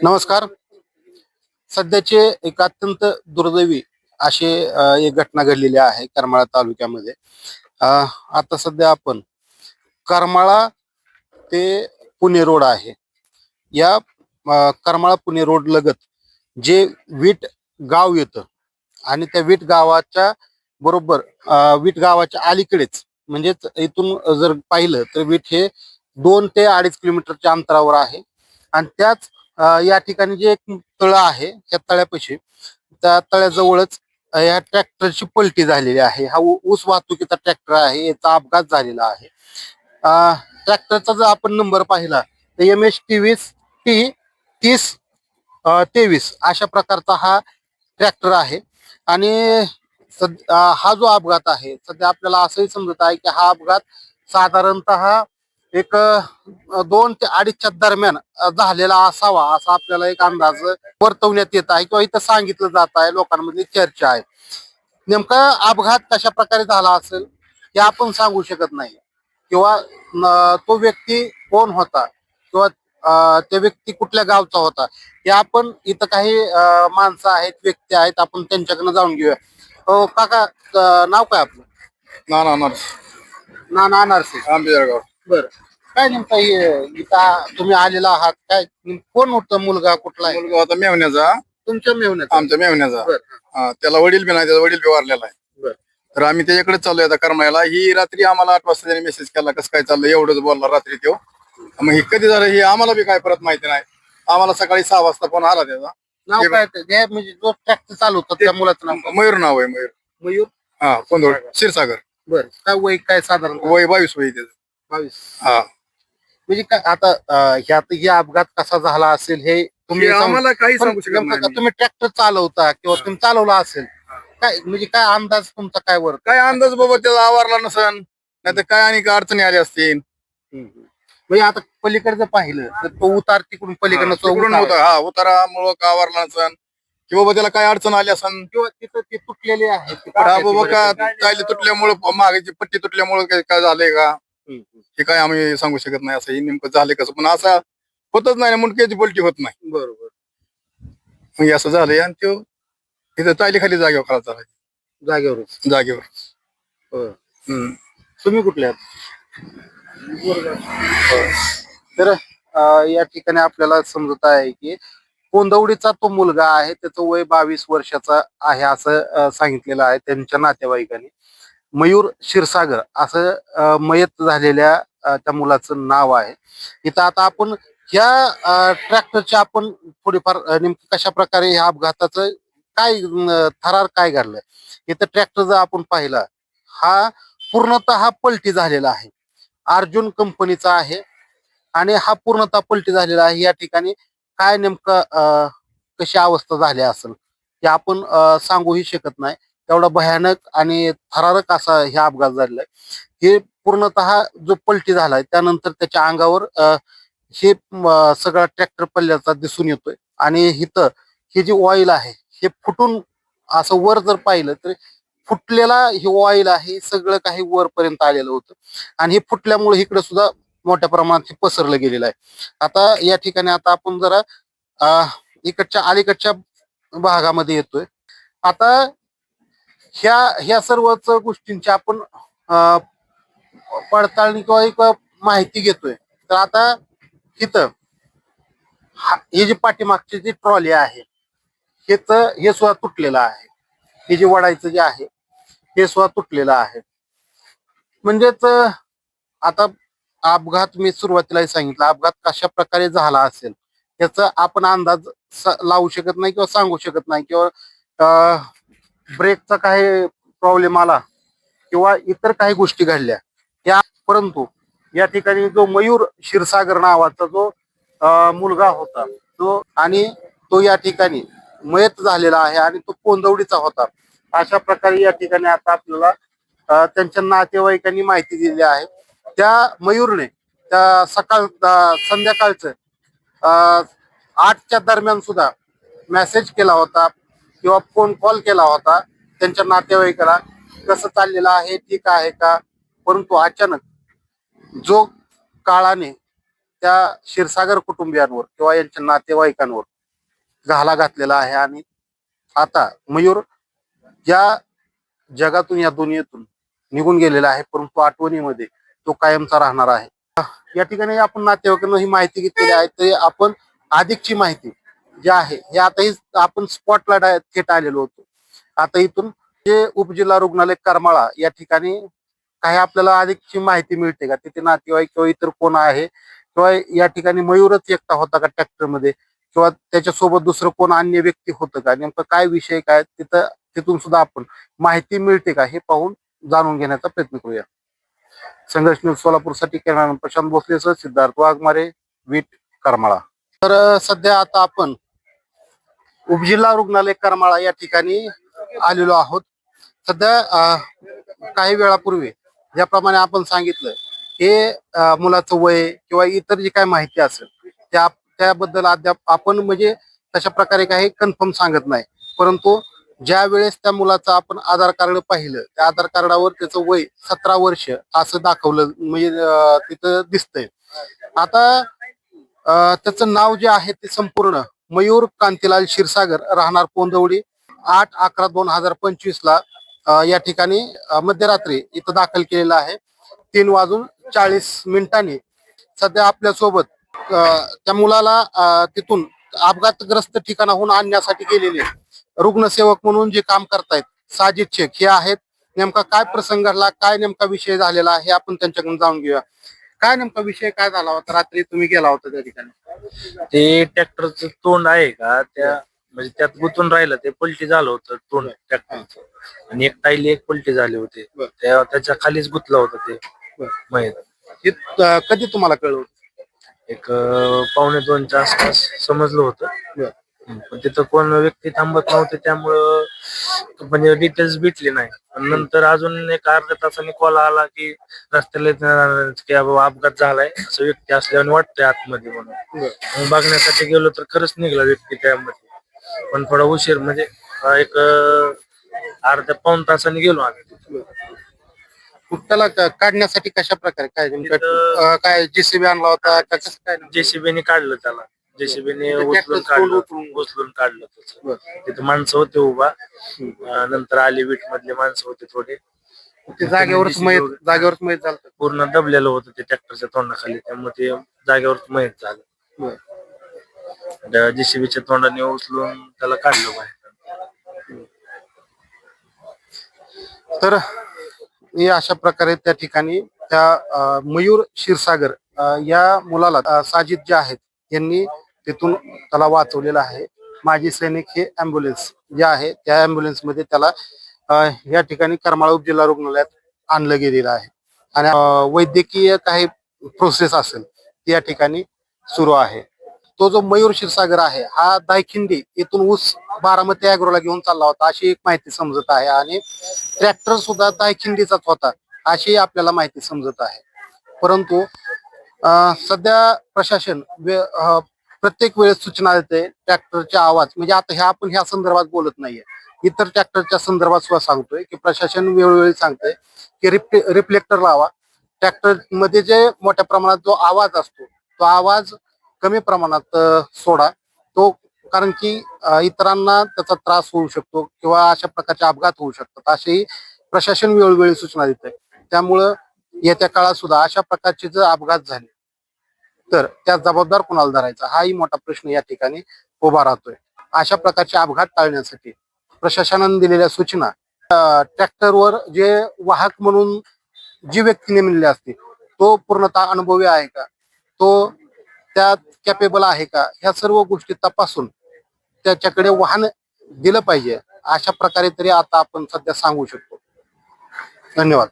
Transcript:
नमस्कार. सध्याचे एक अत्यंत दुर्दैवी अशी एक घटना घडलेली आहे करमाळा तालुक्यामध्ये. आता सध्या आपण करमाळा ते पुणे रोड आहे. या करमाळा पुणे रोड लगत जे वीट गाव येतं आणि त्या वीट गावाच्या बरोबर वीट गावाच्या अलीकडेच म्हणजेच इथून जर पाहिलं तर वीट हे दोन ते अडीच किलोमीटरच्या अंतरावर आहे. आणि त्याच या ठिकाणी जे एक तळ आहे त्या तळ्यापाशी त्या तळ्याजवळच या ट्रॅक्टरची पलटी झालेली आहे. हा ऊस वाहतुकीचा ट्रॅक्टर आहे याचा अपघात झालेला आहे. ट्रॅक्टरचा जर आपण नंबर पाहिला तर एम एच तेवीस टी तीस तेवीस अशा प्रकारचा हा ट्रॅक्टर आहे. आणि सद हा जो अपघात आहे सध्या आपल्याला असंही समजत आहे की हा अपघात साधारणतः एक दोन ते अडीचच्या दरम्यान झालेला असावा असा आपल्याला एक अंदाज वर्तवण्यात येत आहे किंवा इथं सांगितलं जात आहे लोकांमध्ये चर्चा आहे. नेमका अपघात कशा प्रकारे झाला असेल हे आपण सांगू शकत नाही. किंवा तो व्यक्ती कोण होता किंवा त्या व्यक्ती कुठल्या गावचा होता हे आपण इथं काही माणसं आहेत व्यक्ती आहेत आपण त्यांच्याकडनं जाऊन घेऊया. काका नाव काय आपलं? ना ना ना ना ना नरसे आंबेजळगाव बर. काय नेमका हे इथं तुम्ही आलेला आहात काय कोण होतं मुलगा कुठला आहे? मुलगा होता मेवण्याचा तुमच्या मेहनत आमच्या मेवण्याचा बर हा, त्याला वडील बी नाही त्याचा वडील बी वारलेला आहे. बर. तर आम्ही त्याच्याकडे चाललोय आता करमायला ही रात्री आम्हाला आठ वाजता त्याने मेसेज केला कसं काय चाललंय? एवढंच बोलला रात्री तो. मग हे कधी झालं हे आम्हाला बी काय परत माहिती नाही. आम्हाला सकाळी सहा वाजता फोन आला त्याचा. नाव काय ते? जे म्हणजे जो ट्रॅक्टर चालवतात त्या मुलाचं नाव काय? मयूर नाव आहे मयूर. मयूर? हा कोंदोड क्षीरसागर. बर. काय वय काय साधारण? वय बावीस वय त्याचं. बावीस. हा. म्हणजे काय आता अं, ह्यात हे अपघात कसा झाला असेल हे तुम्ही हे सांगू- आम्हाला काही पण सांगू शकत नेमकं नाही. तुम्ही ट्रॅक्टर चालवता किंवा तुम्ही चालवला असेल काय म्हणजे काय अंदाज तुमचा काय वर? काय अंदाज बाबा त्याचा आवारला नसन नाही तर काय आणि काय अडचणी आल्या असतील? म्हणजे आता पलीकडचं पाहिलं तर तो उतार तिकडून पलीकडनं तो तिकडून उतार. होता आहे. हा उतारामुळं का आवारला नसन? की बाबा त्याला काय अडचण आली असन? किंवा तिथं ते तुटलेले हा बाबा का. टायली तुटल्यामुळं मागाची पट्टी तुटल्यामुळं काय काय झालंय का. हे काय आम्ही सांगू शकत नाही असं हे नेमकं झालंय कसं? पण असं होतच नाही मुंडक्याची पलटी होत नाही. बरोबर. मग हे असं झालंय आणि तो इथं टायली खाली जागेवर खराब झाला जागेवरच. जागेवर. होय. हम्म. तुम्ही कुठले आहात? तर अं, या ठिकाणी आपल्याला समजत आहे की कोंदवडीचा तो मुलगा आहे त्याचं वय बावीस वर्षाचा आहे असं अं, सांगितलेलं आहे त्यांच्या नातेवाईकांनी. मयूर क्षीरसागर असं मयत झालेल्या त्या मुलाचं नाव आहे. इथं आता आपण ह्या ट्रॅक्टरच्या आपण थोडीफार नेमकी नेमकं कशा प्रकारे ह्या अपघाताचं काय थरार काय घडलंय? इथं ट्रॅक्टर जर आपण पाहिला हा पूर्णतः पलटी झालेला आहे. अर्जुन कंपनीचा आहे आणि हा पूर्णतः पलटी झालेला आहे. या ठिकाणी काय नेमकं कशी अवस्था झाली असेल हे आपण सांगूही शकत नाही. तेवढा भयानक आणि थरारक असा हे अपघात झालेला आहे. हे पूर्णतः जो पलटी झालाय त्यानंतर त्याच्या अंगावर हे सगळा ट्रॅक्टर पल्ल्याचा दिसून येतोय. आणि इथं हे जे ऑइल आहे हे फुटून असं वर जर पाहिलं तर फुटलेला हे ऑइल आहे हे सगळं काही वरपर्यंत आलेलं होतं. आणि हे फुटल्यामुळे इकडे सुद्धा मोठ्या प्रमाणात हे पसरलं गेलेलं आहे. आता या ठिकाणी आता आपण जरा इकडच्या अलीकडच्या भागामध्ये येतोय. आता ह्या ह्या सर्वच गोष्टींची आपण पडताळणी किंवा एक माहिती घेतोय. तर आता तिथं हा- हे जे पाठीमागची जी ट्रॉली आहे हेच हे सुद्धा तुटलेलं आहे. हे जे वडायचं जे आहे हे सुद्धा तुटलेलं आहे. म्हणजेच आता अपघात मी सुरुवातीला सांगितलं अपघात कशा प्रकारे झाला असेल याचा आपण अंदाज लावू शकत नाही किंवा सांगू शकत नाही किंवा ब्रेकचा काही प्रॉब्लेम आला किंवा इतर काही गोष्टी घडल्या त्या परंतु या ठिकाणी जो मयूर क्षीरसागर नावाचा जो मुलगा होता तो आणि तो या ठिकाणी मयत झालेला आहे आणि तो कोंदवडीचा होता. अशा प्रकारे या ठिकाणी आता आपल्याला त्यांच्या नातेवाईकांनी माहिती दिली आहे. त्या मयूरने त्या सकाळ संध्याकाळचं आठच्या दरम्यान सुद्धा मेसेज केला होता. किंवा फोन कॉल केला होता त्यांच्या नातेवाईकाला कसं चाललेलं आहे? ठीक आहे का? परंतु अचानक जो काळाने त्या क्षीरसागर कुटुंबियांवर किंवा यांच्या नातेवाईकांवर घाला घातलेला आहे आणि आता मयूर या जगातून या दुनियेतून निघून गेलेला आहे परंतु आठवणीमध्ये तो कायमचा राहणार आहे. या ठिकाणी आपण नातेवाईकांना ही माहिती घेतलेली आहे. तरी आपण अधिकची माहिती जे आहे हे आता ही आपण स्पॉटला थेट आलेलो होतो. आता इथून जे उपजिल्हा रुग्णालय करमाळा या ठिकाणी काही आपल्याला अधिकची माहिती मिळते का? तिथे नातेवाईक किंवा इतर कोण आहे? किंवा या ठिकाणी मयूरच एकटा होता का ट्रॅक्टरमध्ये? किंवा त्याच्यासोबत दुसरं कोण अन्य व्यक्ती होतं का? नेमकं काय विषय काय? तिथं तिथून सुद्धा आपण माहिती मिळते का? हे पाहून जाणून घेण्याचा प्रयत्न करूया. संघर्ष न्यूज सोलापूरसाठी कॅमेरामॅन प्रशांत भोसलेसह सिद्धार्थ वाघमारे वीट करमाळा. तर सध्या आता आपण उपजिल्हा रुग्णालय करमाळा या ठिकाणी आलेलो आहोत. सध्या काही वेळापूर्वी ज्याप्रमाणे आपण सांगितलं हे मुलाचं वय किंवा इतर जी काय माहिती असेल त्या त्याबद्दल अद्याप आपण म्हणजे तशा प्रकारे काही कन्फर्म सांगत नाही. परंतु ज्या वेळेस त्या मुलाचं आपण आधार कार्ड पाहिलं त्या आधार कार्डावर त्याचं वय सतरा वर्ष असं दाखवलं म्हणजे तिथं दिसतंय. आता त्याचं नाव जे आहे ते संपूर्ण मयूर कांतीलाल क्षीरसागर राहणार पोंदवडी आठ अकरा दोन हजार पंचवीस ला या ठिकाणी मध्यरात्री इथं दाखल केलेलं आहे. तीन वाजून चाळीस मिनिटांनी सध्या आपल्यासोबत त्या मुलाला तिथून अपघातग्रस्त ठिकाणाहून आणण्यासाठी गेलेले रुग्णसेवक म्हणून जे काम करतायत साजिद शेख हे आहेत. नेमका काय प्रसंग घडला काय नेमका विषय झालेला आहे आपण त्यांच्याकडून जाणून घेऊया. काय नेमका विषय काय झाला होता? रात्री तुम्ही गेला होता त्या ठिकाणी. ते ट्रॅक्टरचं तोंड आहे का? त्या म्हणजे त्यात गुंतून राहिलं ते पलटी झालं होतं तोंड ट्रॅक्टरचं. आणि एक टाईली एक पलटी झाली होती. बर. त्या त्याच्या खालीच गुतलं होतं ते बर. हे, कधी तुम्हाला कळलं होतं? एक अं, पावणे दोनच्या आसपास समजलं होतं. पण तिथं कोण व्यक्ती थांबत नव्हते त्यामुळं म्हणजे डिटेल्स भेटली नाही. पण नंतर अजून एक अर्ध्या तासाने कॉल आला की रस्त्याला की बाबा अपघात झालाय असं व्यक्ती असल्याने वाटतंय आतमध्ये म्हणून. मग बघण्यासाठी गेलो तर खरंच निघाला व्यक्ती त्यामध्ये. पण थोडा उशीर म्हणजे अं, एक अं, अर्ध्या पाऊन तासाने गेलो आम्ही. तिथे. त्याला क- काढण्यासाठी कशा प्रकारे काय नेमकं तिथं- अं, काय जेसीबी आणला होता का? कसं काय? जेसीबीने काढलं त्याला. जेसीबीने म्हणजे उचलून काढलं उचलून- काढलं त्याचं. बर. तिथे माणसं होते उभा अं, नंतर आली वीट मधले माणसं होते थोडे. ते जागेवरच मयत मयत झालं पूर्ण दबलेलं होतं ते ट्रॅक्टरच्या तोंडाखाली त्यामुळे ते जागेवरच मयत झालं. जेसीबीच्या तोंडाने उचलून त्याला काढलं बाहेर. तर हे अशा प्रकारे त्या ठिकाणी त्या अं, मयूर क्षीरसागर अं, या मुलाला अं, साजिद जे आहेत यांनी तिथून त्याला वाचवलेलं आहे. माजी सैनिक हे अँब्युलन्स जे आहे त्या अँब्युलन्समध्ये त्याला या ठिकाणी करमाळा उपजिल्हा रुग्णालयात आणलं गेलेलं आहे. आणि वैद्यकीय काही प्रोसेस असेल ती या ठिकाणी सुरू आहे. तो जो मयूर क्षीरसागर आहे हा दायखिंडी इथून ऊस बारामती अॅग्रोला घेऊन चालला होता अशी एक माहिती समजत आहे. आणि ट्रॅक्टर सुद्धा दायखिंडीचाच होता अशी आपल्याला माहिती समजत आहे. परंतु सध्या प्रशासन प्रत्येक वेळेस सूचना देते ट्रॅक्टरचा आवाज. म्हणजे आता ह्या आपण ह्या संदर्भात बोलत नाहीये. इतर ट्रॅक्टरच्या संदर्भात सुद्धा सांगतोय की प्रशासन वेळोवेळी सांगते की रिप्ले रिफ्लेक्टर लावा. ट्रॅक्टरमध्ये जे मोठ्या प्रमाणात जो आवाज असतो तो आवाज कमी प्रमाणात सोडा. तो कारण की इतरांना त्याचा त्रास होऊ शकतो किंवा अशा प्रकारचे अपघात होऊ शकतात. अशी प्रशासन वेळोवेळी सूचना देते त्यामुळं येत्या काळात सुद्धा अशा प्रकारचे जर अपघात झाले तर त्या जबाबदार कोणाला धरायचा? हाही मोठा प्रश्न या ठिकाणी उभा राहतोय. अशा प्रकारचे अपघात टाळण्यासाठी प्रशासनाने दिलेल्या सूचना ट्रॅक्टरवर जे वाहक म्हणून जी व्यक्ती नेमलेली असते तो पूर्णतः अनुभवी आहे का? तो त्यात कॅपेबल आहे का? ह्या सर्व गोष्टी तपासून त्याच्याकडे वाहन दिलं पाहिजे. अशा प्रकारे तरी आता आपण सध्या सांगू शकतो. धन्यवाद.